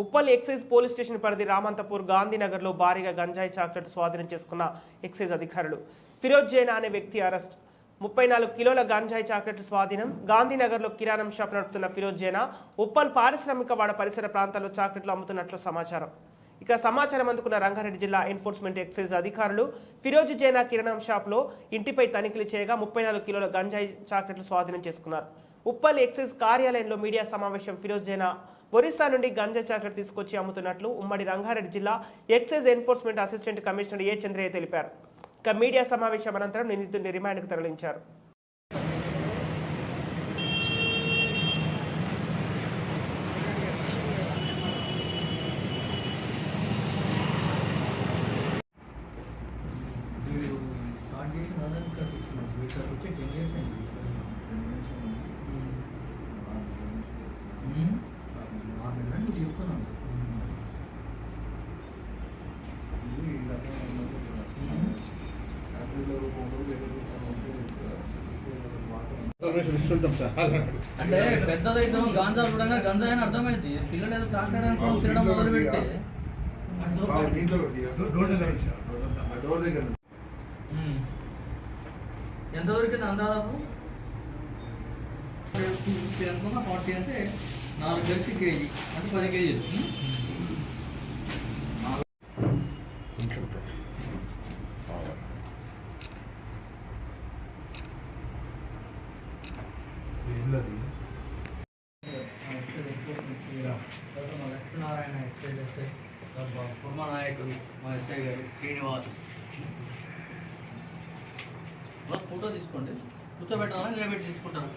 Uppal excise police station పరిధి రామంతపూర్ గాంధీనగర్లో భారీగా గంజాయి చాక్లెట్ స్వాధీనం చేసుకున్న ఎక్సైజ్ అధికారులు. ఫిరోజ్ జైనా అనే వ్యక్తి అరెస్ట్. ముప్పై నాలుగు కిలోల గంజాయి చాక్లెట్ స్వాధీనం. గాంధీనగర్లో కిరాణం షాప్ నడుపుతున్న ఫిరోజ్ జైనా ఉప్పల్ పారిశ్రామిక వాడ పరిసర ప్రాంతాల్లో చాక్లెట్లు అమ్ముతున్నట్లు సమాచారం. ఇక సమాచారం అందుకున్న రంగారెడ్డి జిల్లా ఎన్ఫోర్స్మెంట్ ఎక్సైజ్ అధికారులు ఫిరోజ్ జైనా కిరాణం షాప్లో ఇంటిపై తనిఖీలు చేయగా ముప్పై నాలుగు కిలోల గంజాయి చాక్లెట్లు స్వాధీనం చేసుకున్నారు. ఉప్పల్ ఎక్సైజ్ కార్యాలయంలో మీడియా సమావేశం ఫిరోజ్ జైనా ఒరిస్సా నుండి గంజా చాక్లెట్ తీసుకొచ్చి అమ్ముతున్నట్లు ఉమ్మడి రంగారెడ్డి జిల్లా excise enforcement assistant commissioner A Chandraiah తెలిపారు. ఇక మీడియా సమావేశం అనంతరం నిందితుడిని రిమాండ్కు తరలించారు మీరు స్టార్ట్ చేసిన దాదాపు ఇక్కడ సిక్స్ మంత్స్ మీరు ఇక్కడికి వచ్చి టెన్ ఇయర్స్ అయింది మ్మ్. ఆరు నెలలు నువ్వు చెప్తున్నాను అంటే పెద్దదైతే గాంజా చూడంగా గంజా అని అర్థమైంది. పిల్లలు ఏదో చాక్లెట్ అనుకోవడం తినడం మొదలు పెడితే మ్మ్. ఎంత దొరికింది అందాదాపు ఫిఫ్టీ అనుకున్నా ఫార్టీ అంటే నాలుగు కలిసి కేజీ. అంటే పది కేజీలు. మ్మ్. మా లక్ష్మీనారాయణ ఎక్సైజ్ ఎస్ఐ కుర్మ నాయకుడు మా ఎస్ఐ గారు శ్రీనివాస్ ఫోటో తీసుకోండి కూర్చోబెట్టాలా నిలబెట్టి తీసుకుంటారు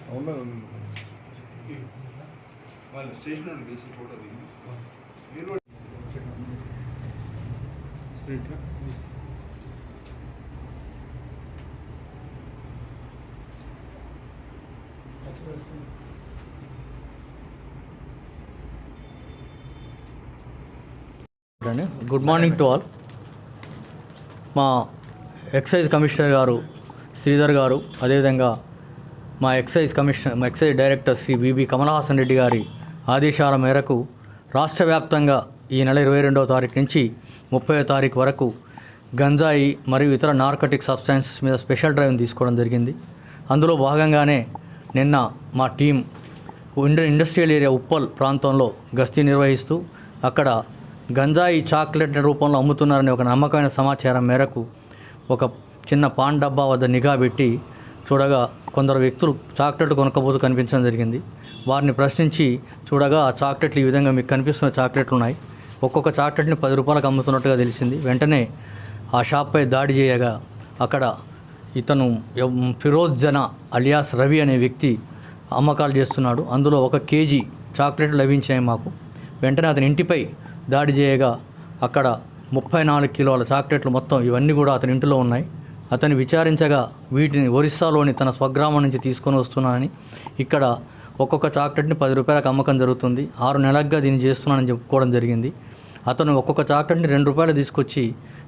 వాళ్ళు స్టేషన్ తీసి ఫోటో దిగి మీరు అండి గుడ్ మార్నింగ్ టు ఆల్ మా ఎక్సైజ్ కమిషనర్ గారు శ్రీధర్ గారు అదేవిధంగా మా ఎక్సైజ్ కమిషనర్ మా excise director Shri BB Kamalahasan Reddy గారి ఆదేశాల మేరకు రాష్ట్ర వ్యాప్తంగా ఈ నెల ఇరవై రెండవ తారీఖు నుంచి ముప్పై తారీఖు వరకు గంజాయి మరియు ఇతర నార్కటిక్ సబ్స్టాన్సెస్ మీద స్పెషల్ డ్రైవ్ తీసుకోవడం జరిగింది. అందులో భాగంగానే నిన్న మా టీం ఇండ ఇండస్ట్రియల్ ఏరియా ఉప్పల్ ప్రాంతంలో గస్తీ నిర్వహిస్తూ అక్కడ గంజాయి చాక్లెట్ రూపంలో అమ్ముతున్నారనే ఒక నమ్మకమైన సమాచారం మేరకు ఒక చిన్న పాన్ డబ్బా వద్ద నిఘా పెట్టి చూడగా కొందరు వ్యక్తులు చాక్లెట్ కొనకపోతూ కనిపించడం జరిగింది. వారిని ప్రశ్నించి చూడగా ఆ చాక్లెట్లు ఈ విధంగా మీకు కనిపిస్తున్న చాక్లెట్లు ఉన్నాయి. ఒక్కొక్క చాక్లెట్ని పది రూపాయలకు అమ్ముతున్నట్టుగా తెలిసింది. వెంటనే ఆ షాప్పై దాడి చేయగా అక్కడ ఇతను ఫిరోజ్ జనా అలియాస్ రవి అనే వ్యక్తి అమ్మకాలు చేస్తున్నాడు. అందులో ఒక కేజీ చాక్లెట్లు లభించినాయి మాకు. వెంటనే అతని ఇంటిపై దాడి చేయగా అక్కడ ముప్పై నాలుగు కిలోల చాక్లెట్లు మొత్తం ఇవన్నీ కూడా అతని ఇంటిలో ఉన్నాయి. అతను విచారించగా వీటిని ఒరిస్సాలోని తన స్వగ్రామం నుంచి తీసుకొని వస్తున్నానని ఇక్కడ ఒక్కొక్క చాక్లెట్ని పది రూపాయలకు అమ్మకం జరుగుతుంది. ఆరు నెలలుగా దీన్ని చేస్తున్నానని చెప్పుకోవడం జరిగింది. అతను ఒక్కొక్క చాక్లెట్ని రెండు రూపాయలు తీసుకొచ్చి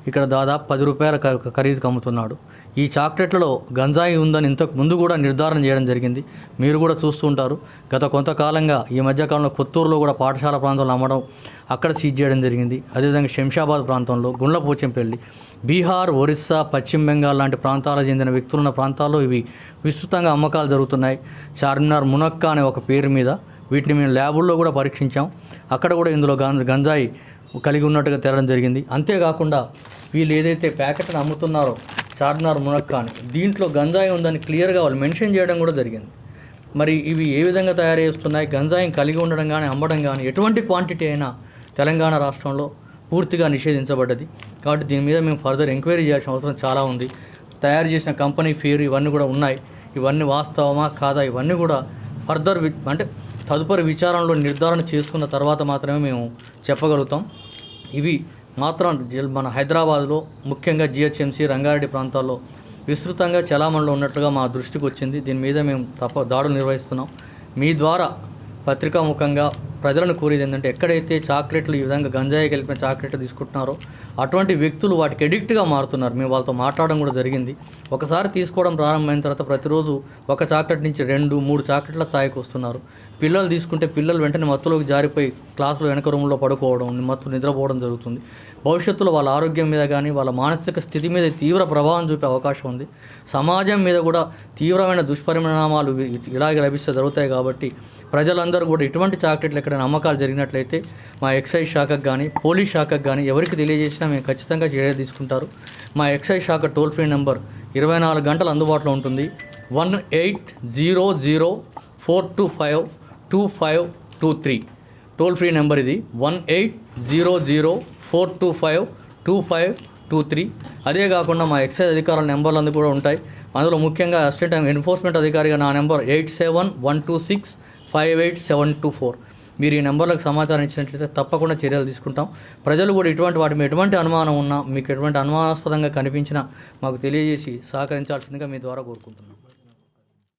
ఇక్కడ దాదాపు పది రూపాయల ఖరీదుకు అమ్ముతున్నాడు. ఈ చాక్లెట్లలో గంజాయి ఉందని ఇంతకు ముందు కూడా నిర్ధారణ చేయడం జరిగింది. మీరు కూడా చూస్తూ ఉంటారు. గత కొంతకాలంగా ఈ మధ్యకాలంలో కొత్తూరులో కూడా పాఠశాల ప్రాంతంలో అమ్మడం అక్కడ సీజ్ చేయడం జరిగింది. అదేవిధంగా శంషాబాద్ ప్రాంతంలో గుండ్లపోచంపల్లి బీహార్ ఒరిస్సా పశ్చిమ బెంగాల్ లాంటి ప్రాంతాలకు చెందిన వ్యక్తులున్న ప్రాంతాల్లో ఇవి విస్తృతంగా అమ్మకాలు జరుగుతున్నాయి. చార్మినార్ మునక్క అనే ఒక పేరు మీద వీటిని మేము ల్యాబుల్లో కూడా పరీక్షించాం. అక్కడ కూడా ఇందులో గంజాయి కలిగి ఉన్నట్టుగా తేలడం జరిగింది. అంతేకాకుండా వీళ్ళు ఏదైతే ప్యాకెట్ని అమ్ముతున్నారో చార్మినార్ మునక్కా అని దీంట్లో గంజాయి ఉందని క్లియర్గా వాళ్ళు మెన్షన్ చేయడం కూడా జరిగింది. మరి ఇవి ఏ విధంగా తయారు చేస్తున్నాయి? గంజాయిని కలిగి ఉండడం కానీ అమ్మడం కానీ ఎటువంటి క్వాంటిటీ అయినా తెలంగాణ రాష్ట్రంలో పూర్తిగా నిషేధించబడ్డది. కాబట్టి దీని మీద మేము ఫర్దర్ ఎంక్వైరీ చేయాల్సిన అవసరం చాలా ఉంది. తయారు చేసిన కంపెనీ పేరు ఇవన్నీ కూడా ఉన్నాయి. ఇవన్నీ వాస్తవమా? కాదా? ఇవన్నీ కూడా ఫర్దర్ వి అంటే తదుపరి విచారణలో నిర్ధారణ చేసుకున్న తర్వాత మాత్రమే మేము చెప్పగలుగుతాం. ఇవి మాత్రం మన హైదరాబాద్లో ముఖ్యంగా జిహెచ్ఎంసీ రంగారెడ్డి ప్రాంతాల్లో విస్తృతంగా చలామణిలో ఉన్నట్లుగా మా దృష్టికి వచ్చింది. దీని మీద మేము తప్ప దాడులు నిర్వహిస్తున్నాం. మీ ద్వారా పత్రికాముఖంగా ప్రజలను కోరేది ఏంటంటే ఎక్కడైతే చాక్లెట్లు ఈ విధంగా గంజాయి కలిపిన చాక్లెట్లు తీసుకుంటున్నారో అటువంటి వ్యక్తులు వాటికి ఎడిక్ట్గా మారుతున్నారు. మేము వాళ్ళతో మాట్లాడడం కూడా జరిగింది. ఒకసారి తీసుకోవడం ప్రారంభమైన తర్వాత ప్రతిరోజు ఒక చాక్లెట్ నుంచి రెండు మూడు చాక్లెట్ల స్థాయికి వస్తున్నారు. పిల్లలు తీసుకుంటే పిల్లలు వెంటనే మత్తులోకి జారిపోయి క్లాసులో వెనక రూమ్లో పడుకోవడం మత్తు నిద్రపోవడం జరుగుతుంది. భవిష్యత్తులో వాళ్ళ ఆరోగ్యం మీద కానీ వాళ్ళ మానసిక స్థితి మీద తీవ్ర ప్రభావం చూపే అవకాశం ఉంది. సమాజం మీద కూడా తీవ్రమైన దుష్పరిణామాలు ఇలాగే లభిస్తే జరుగుతాయి కాబట్టి ప్రజలందరూ కూడా ఇటువంటి చాక్లెట్లు ఎక్కడైనా అమ్మకాలు జరిగినట్లయితే మా ఎక్సైజ్ శాఖకు కానీ పోలీస్ శాఖకు కానీ ఎవరికి తెలియజేసినా మేము ఖచ్చితంగా చర్య తీసుకుంటారు. మా ఎక్సైజ్ శాఖ టోల్ ఫ్రీ నెంబర్ ఇరవై నాలుగు గంటలు అందుబాటులో ఉంటుంది. One eight zero zero four two five two five two three. Toll free number ఇది one eight zero zero four two five two five two three. అదే కాకుండా మా ఎక్సైజ్ అధికారుల నెంబర్లు అందుకు కూడా ఉంటాయి. అందులో ముఖ్యంగా అసిస్టెంట్ ఎన్ఫోర్స్మెంట్ అధికారిగా నా number eight seven one two six five eight seven two four. మీరు ఈ నెంబర్లకు సమాచారం ఇచ్చినట్లయితే తప్పకుండా చర్యలు తీసుకుంటాం. ప్రజలు కూడా ఇటువంటి వాటి మీద ఎటువంటి అనుమానం ఉన్నా మీకు ఎటువంటి అనుమానాస్పదంగా కనిపించినా మాకు తెలియజేసి సహకరించాల్సిందిగా మీ ద్వారా కోరుకుంటున్నాం.